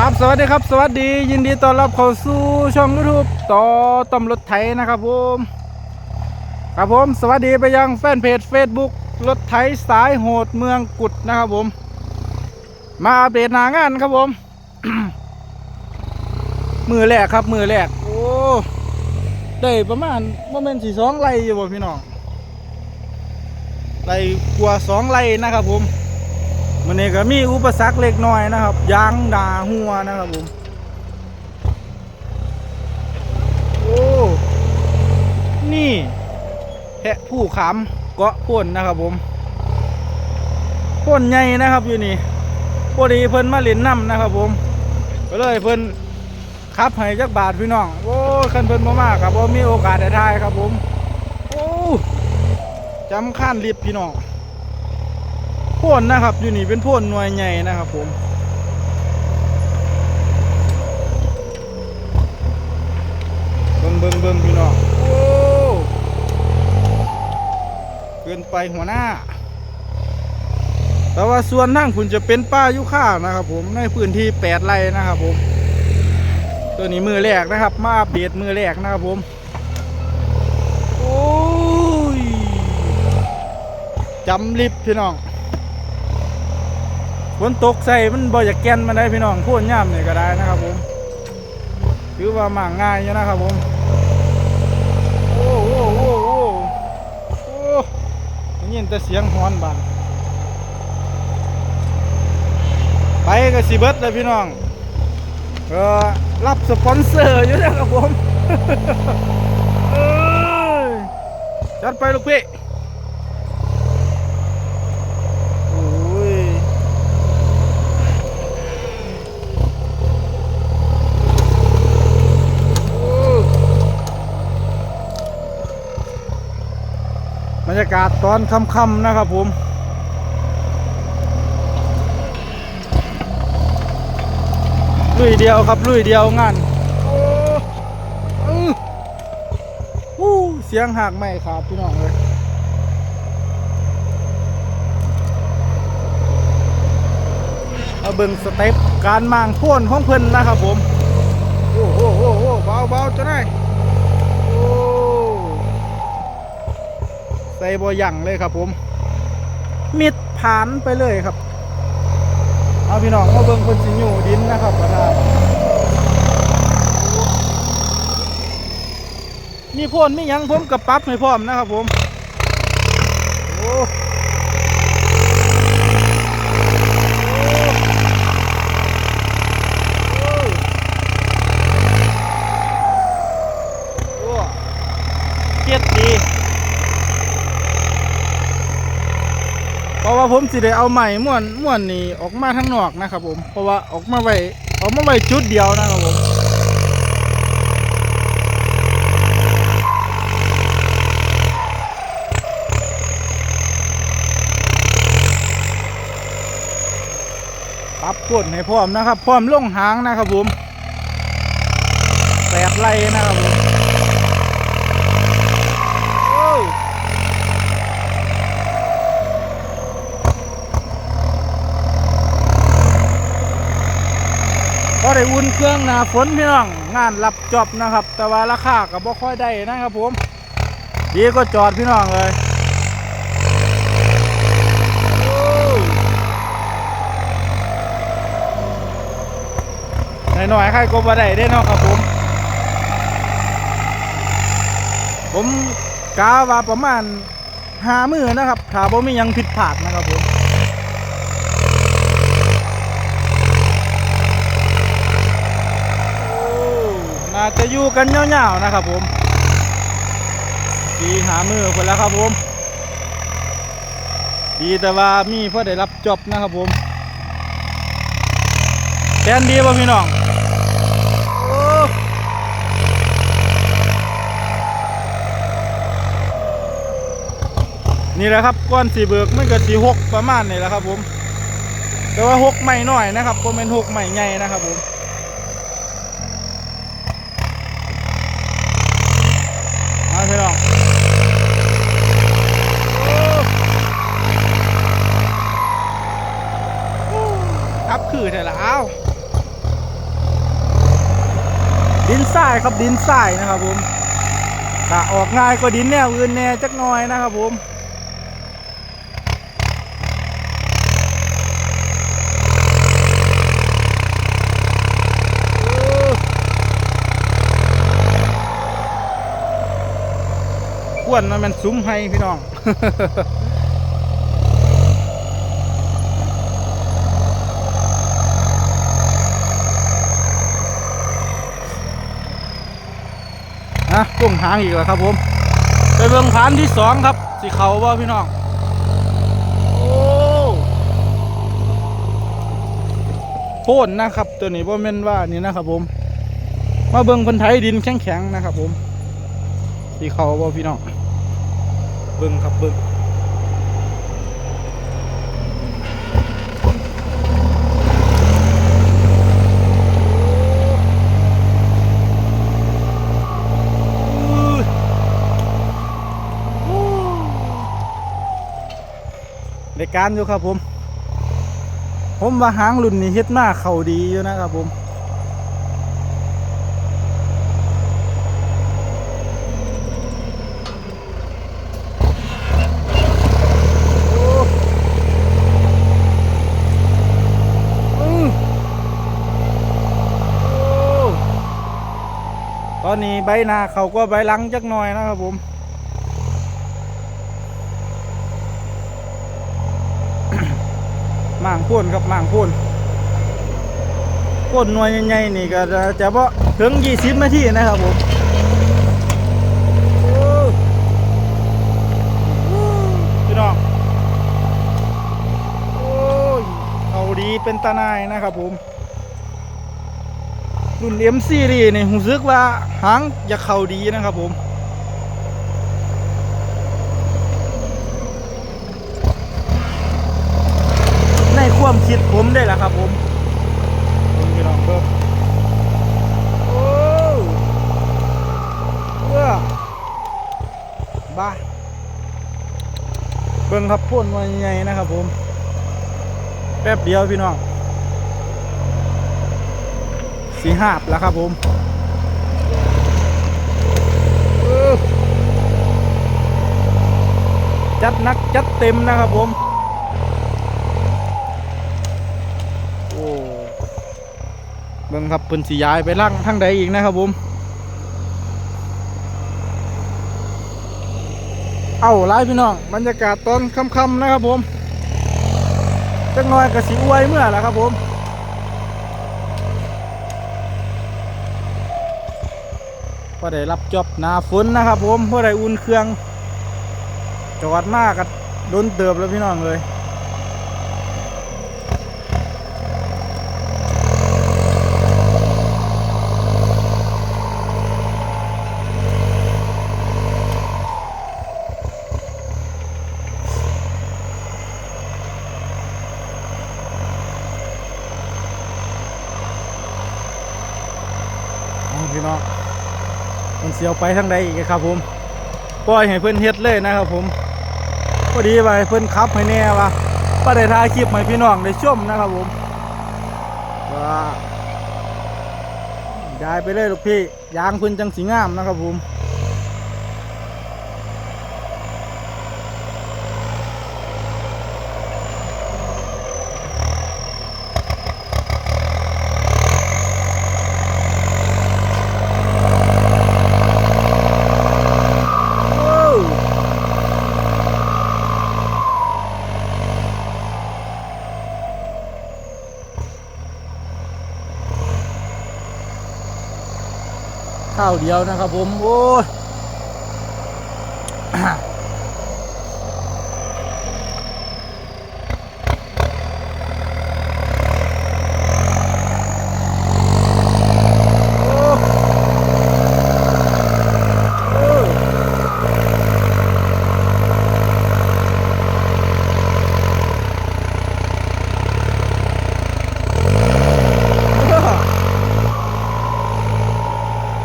ครับสวัสดีครับ สวัสดี ยินดีต้อนรับเข้าสู่ช่องยูทูบต่อตำรถไถนะครับผมครับผมสวัสดีไปยังแฟนเพจ Facebook รถไถสายโหดเมืองกุดนะครับผม มาอัปเดตหนางานครับผม มือแรกครับ มือแรกโอ้ได้ประมาณโมเมนต์สี่สองไร่อยู่บ่พี่น้องไร่กว่าสองไร่นะครับผม มันนี้ก็มีอุปสรรคเล็กน้อยนะครับยางดาหัวนะครับผมโอ้นี่แพะผู้ขามเกาะพ่นนะครับผมพ่นใหญ่นะครับอยู่นี่พอดีเพิ่นมาเล่นน้ำนะครับ ผมก็เลยเพิ่นขับให้จักบาทพี่น้องโอ้คันเพิ่นมามากครับผมมีโอกาสได้ทายครับผมโอ้จำขั้นลิบพี่น้อง พ่นนะครับ อยู่นี่เป็นพ่นหน่วยใหญ่นะครับผมเบิ่งเบิ่งเบิ่งพี่น้องโอ้เกินไปหัวหน้า แต่ว่าส่วนนั่งคุณจะเป็นป้ายุค่านะครับ ผมในพื้นที่แปดไร่นะครับผม ตัวนี้มือแรกนะครับ มาอัปเดตมือแรกนะครับผมโอ้ยจำลิบพี่น้อง ฝนตกใส่มันบ่อยากแกนมาได้พี่น้องพ่นย่ำเนี่ยก็ได้นะครับผมถือว่าหมางง่ายอยู่นะครับผมโอ้โหโอ้โหโอ้ได้ยินแต่เสียงฮอนบานไปกับสีเบิร์ดเลยพี่น้องเออรับสปอนเซอร์อยู่นะครับผมเอ้ยจัดไปลูกพี่โอ้ย บรรยากาศ ตอนค่ำๆนะครับผมลุยเดียวครับลุยเดียวงานอือเสียงหักไม่ขาดพี่น้องเลยเอาเบิ่งสเต็ปการมางพ่นของเพิ่นนะครับผม โอ้โหโอ้โหเบาเบาๆจะได้โอ้ ใส่ บอยั่งเลยครับ ผม มิดผ่านไปเลยครับ เอาพี่น้องมาเบิ่งคนสิอยู่ดินนะครับประธานมีพ่นมีหยังผมกับปรั๊บให้พร้อมนะครับผมโอ้โอ้โอ้เทียดดี เพราะว่า ผมสิได้เอาใหม่ม่วนม่วนนี่ออกมาทางนอกนะครับผมเพราะว่าออกมาไว้ออกมาไว้จุดเดียวนะครับผมปรับกดให้พร้อมนะครับ พร้อมลงหางนะครับผมแปดไล่นะครับผม ได้อุ่นเครื่องนาฝนพี่น้องงานรับจอบนะครับ แต่ว่าราคาก็บ่ค่อยได้นะครับผมดีก็จอดพี่น้องเลยหน่อยๆใครก็บ่ได้ได้นาะครับผม ผมกาว่าประมาณหามือนะครับถ้าบ่มียังผิดพลาดนะครับผม โอ้ น่าจะอยู่กันยาๆนะครับผมดีหามือคนแล้วครับผม ดีแต่ว่ามีเพื่อได้รับจบนะครับผมแทนดีป่พี่น้องนี่แหละครับก้อนสีเบิกมันก็สีหกประมาณนี่แหละครับผม แต่ว่าหกใหม่หน่อยนะครับผมเป็นหกใหม่ใหญ่นะครับผม มาพี่น้องโอ้ครับคือแต่ละอ้าว ดินทรายครับดินทรายนะครับผมถ้าออกง่ายก็ดินแนวอื่นแน่จักหน่อยนะครับผมอ้ขวนมันมันซุ้มให้พี่น้อง นะกุ้งหางอีกแล้วครับผม ไปเบิ่งฐานที่สองครับสิเขาว่าพี่น้องโอ้โค่นนะครับ ตัวนี้บ่แม่นว่านี่นะครับผม มาเบิ่งเพันไทยดินแข็งๆนะครับผมสิเขาว่าพี่น้อง เบิ่งครับเบิ่งอุ้ยโอ้ ในการอยู่ครับผม ผมว่าหางรุ่นนี้เฮ็ดมาเข้าดีอยู่นะครับผมโอ้อืมตอนนี้ใบหน้าเขาก็ใบลังจักหน่อยนะครับผม ม่างพ่นครับม่างพ่นพ่นหน่วยใหญ่ๆนี่ก็จะเพาะถึง 20นาทีนะครับผมโอ้โอ้พี่น้องโอ้ยเอาดีเป็นตาหนายนะครับผม รุ่นเอ็มซีรีนี่ผมซึกว่าหางอยากเข่าดีนะครับผม ใน ความคิดผมได้แหละครับผมผมพี่น้องเบิ่งโอ้เว้อบ้าเบิ่งครับพ่นมาใหญ่ๆนะครับผม แป๊บเดียวพี่น้องสีหาบแล้วครับผมเออจัดหนักจัดเต็มนะครับผม โอ้เบิ่งครับเพิ่นสิย้ายไปล่างทางใดอีกนะครับผมเอาไล่พี่น้องบรรยากาศตอนค่ำๆนะครับผมจักหน่อยก็สิอวยเมื่อแหละครับผมพอได้รับจอบหนาฝนนะครับผมพอได้อุ่นเครื่องจอดมากกับโดนเติบแล้วพี่น้องเลย มันเสียวไปทางใดอีกครับ ผมปล่อยให้เพื่อนเฮ็ดเลยนะครับ ผมพอดีไปเพื่อนขับให้แน่ว่าประเด้ถ่ายคลิปให้พี่น้องได้ชมนะครับ ผมว่าย้ายไปเลยลูกพี่ยางเพื่อนจังสีงามนะครับ ผมโอ้ข้าว เดียวนะครับผม โอ้ย โอ้โอ้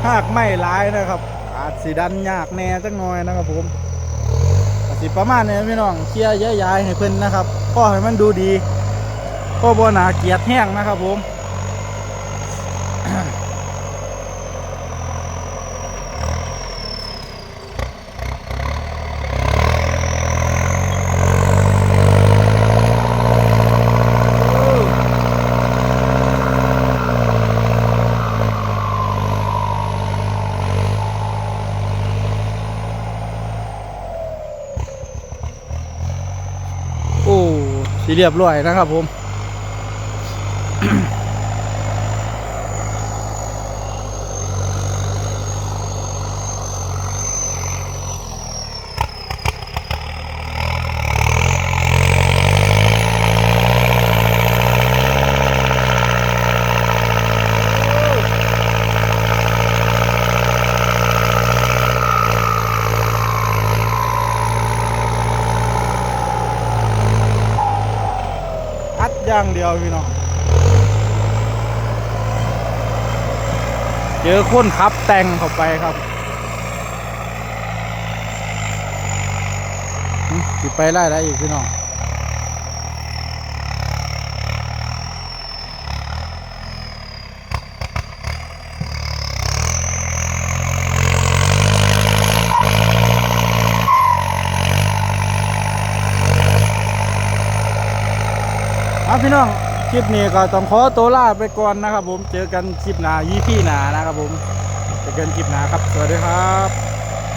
หากไม่ร้ายนะครับ อาจสีดันยากแน่จังหน่อยนะครับผมสิประมาณนี้พี่น้องเคลียร์ย้ายให้เพิ่นนะครับก็ให้มันดูดีก็บนหนาเกลียดแห้งนะครับผม ที่เรียบร้อยนะครับผม อัดอย่างเดียวพี่น้องเจอคนขับแต่งเข้าไปครับหึสิไปไล่ได้อีกพี่น้อง พี่น้อง คลิปนี้ก็ต้องขอตัวลาไปก่อนนะครับผม เจอกันคลิปหน้ายี่พี่หนานะครับผม เจอกันคลิปหน้าครับ สวัสดีครับ